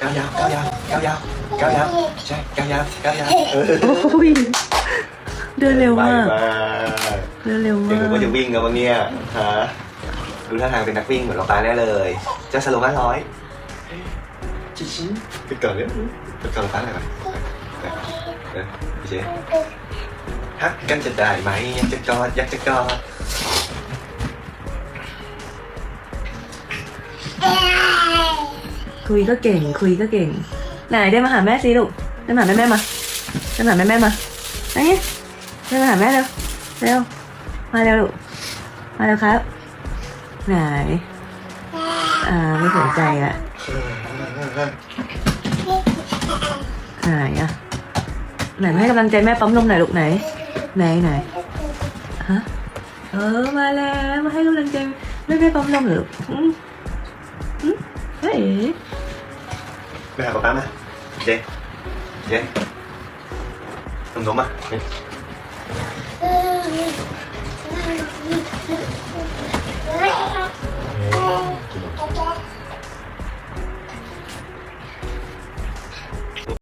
ก้าวยาวก้าวยาวก้าวยาวก้าวยาวใช่ก้าวยาวก้าวยาวเออโอ้ยเดินเร็วมากไปเดินเร็วเดี๋ยมาวหนูกก็จะวิ่งกันบ้างเนี่ยฮะดูท่าทางเป็นนักวิ่งเหมือนเราตาแน่เลยเจะสโลว์ห้าร้อยชิชิไปก่อนเลยไปก่อนเราตาหน่อยไปเออพี่เจ๊ฮักกันจะได้ไหมอยากจะกอดอยากจะกอด คุยก็เก่ง คุยก็เก่ง ไหนเดินมาหาแม่สิลูกเดินมาหาแม่แม่มาเดินมาหาแม่แม่มาไหนเดินมาหาแม่เร็วเร็วมาเร็วลูกมาเร็วครับ ไหนอ่าไม่สนใจละไหนอะไหนมาให้กำลังใจแม่ปั๊มนมหน่อยลูกไหน ไหนไหนฮะเออมาแล้วมาให้กำลังใจแม่แม่ปั๊มนมหรอลูกอืมอืมเฮ้ย ไปหาป๊าป๊ามา